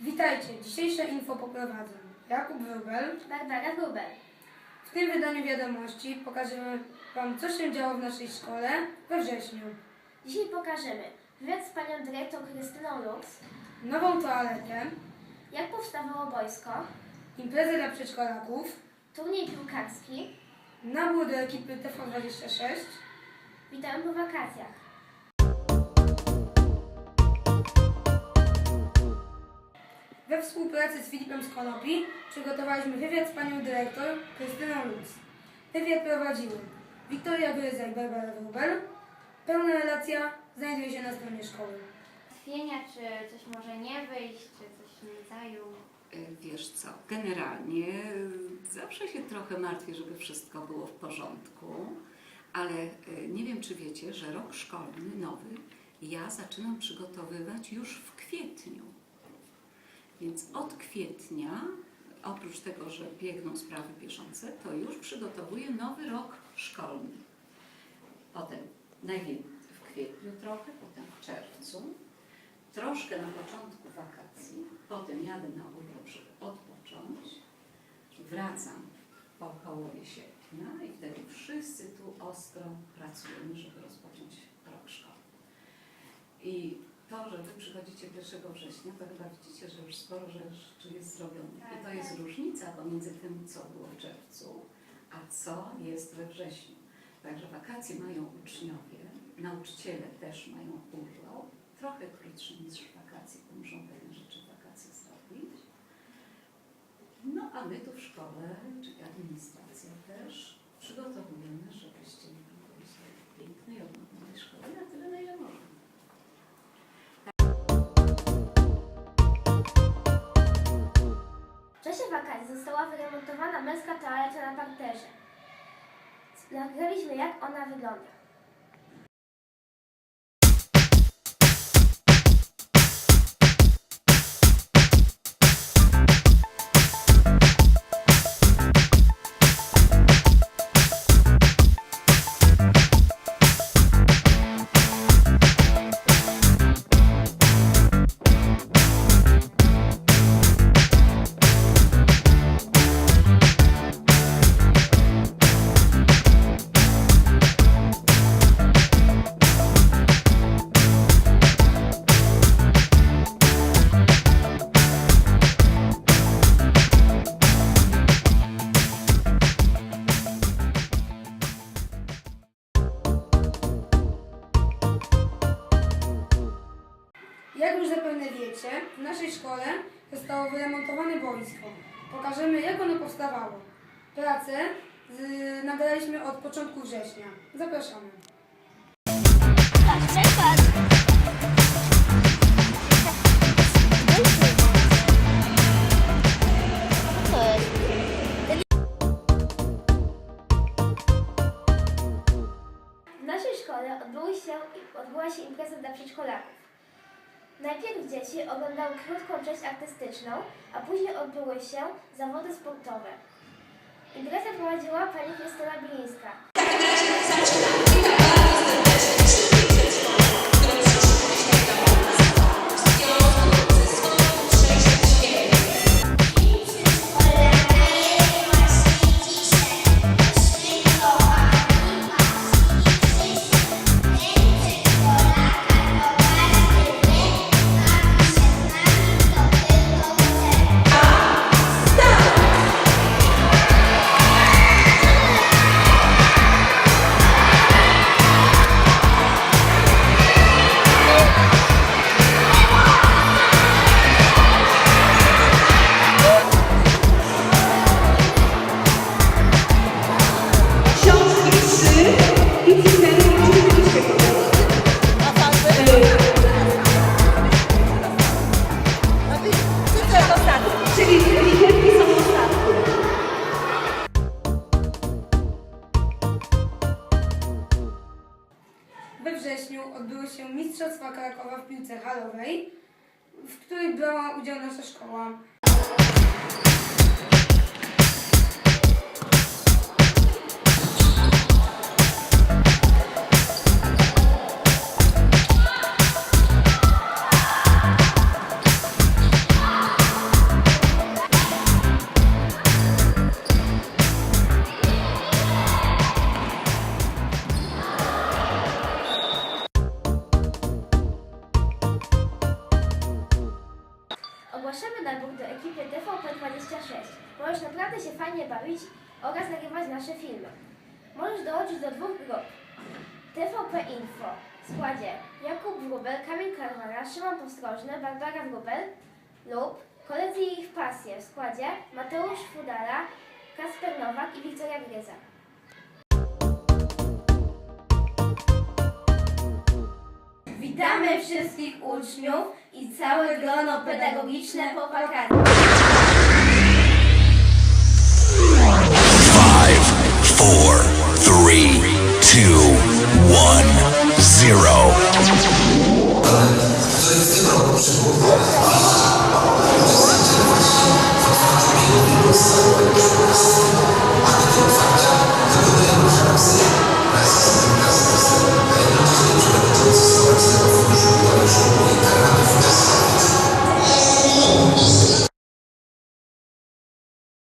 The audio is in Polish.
Witajcie, dzisiejsze info poprowadzę Jakub Wróbel. Barbara Grubel. W tym wydaniu wiadomości pokażemy Wam, co się działo w naszej szkole we wrześniu. Dzisiaj pokażemy wywiad z panią dyrektor Krystyną Lux, Nową toaletę, jak powstawało boisko, imprezę dla przedszkolaków, turniej piłkarski. nabór do ekipy TV26, Witamy po wakacjach. We współpracy z Filipem Skonopi przygotowaliśmy wywiad z panią dyrektor Krystyną Lutz. Wywiad prowadziły Wiktoria Gryza i Barbara Wróbel. Pełna relacja znajduje się na stronie szkoły. martwienia, czy coś może nie wyjść, czy coś w rodzaju. E, Wiesz co, generalnie zawsze się trochę martwię, żeby wszystko było w porządku, ale e, nie wiem, czy wiecie, że rok szkolny nowy ja zaczynam przygotowywać już w kwietniu. Więc od kwietnia, oprócz tego, że biegną sprawy bieżące, to już przygotowuję nowy rok szkolny. Potem najpierw w kwietniu trochę, potem w czerwcu, troszkę na początku wakacji, potem jadę na urlop, żeby odpocząć, wracam po połowie sierpnia i wtedy wszyscy tu ostro pracujemy, żeby rozpocząć rok szkolny. I to, że Wy przychodzicie 1 września, to chyba widzicie, że już sporo rzeczy jest zrobionych. I to jest różnica pomiędzy tym, co było w czerwcu, a co jest we wrześniu. Także wakacje mają uczniowie, nauczyciele też mają urlop, trochę krótszy niż wakacji, bo muszą pewne rzeczy w wakacje zrobić. No a my tu w szkole, czyli administracja też, przygotowujemy, żebyście w pięknej, odnowionej szkole na tyle, została wyremontowana męska toaleta na parterze. Nagraliśmy, jak ona wygląda. Już zapewne wiecie, w naszej szkole zostało wyremontowane boisko. Pokażemy, jak ono powstawało. Pracę z, nagraliśmy od początku września. Zapraszamy. W naszej szkole odbyły się, odbyła się impreza dla przedszkolaków. Najpierw dzieci oglądały krótką część artystyczną, a później odbyły się zawody sportowe. Imprezę prowadziła pani Krystyna Bilińska. Odbyły się Mistrzostwa Krakowa w piłce halowej, w których brała udział nasza szkoła. Ogłaszamy nabór do ekipy TVP26. Możesz naprawdę się fajnie bawić oraz nagrywać nasze filmy. Możesz dołączyć do dwóch grup. TVP Info w składzie Jakub Wróbel, Kamil Karwara, Szymon Postrożny, Barbara Wróbel lub koledzy i ich pasje w składzie Mateusz Fudala, Kasper Nowak i Wiktoria Gryza. Witamy wszystkich uczniów i całe grono pedagogiczne po wakacjach. four, three, two, one, zero. Thank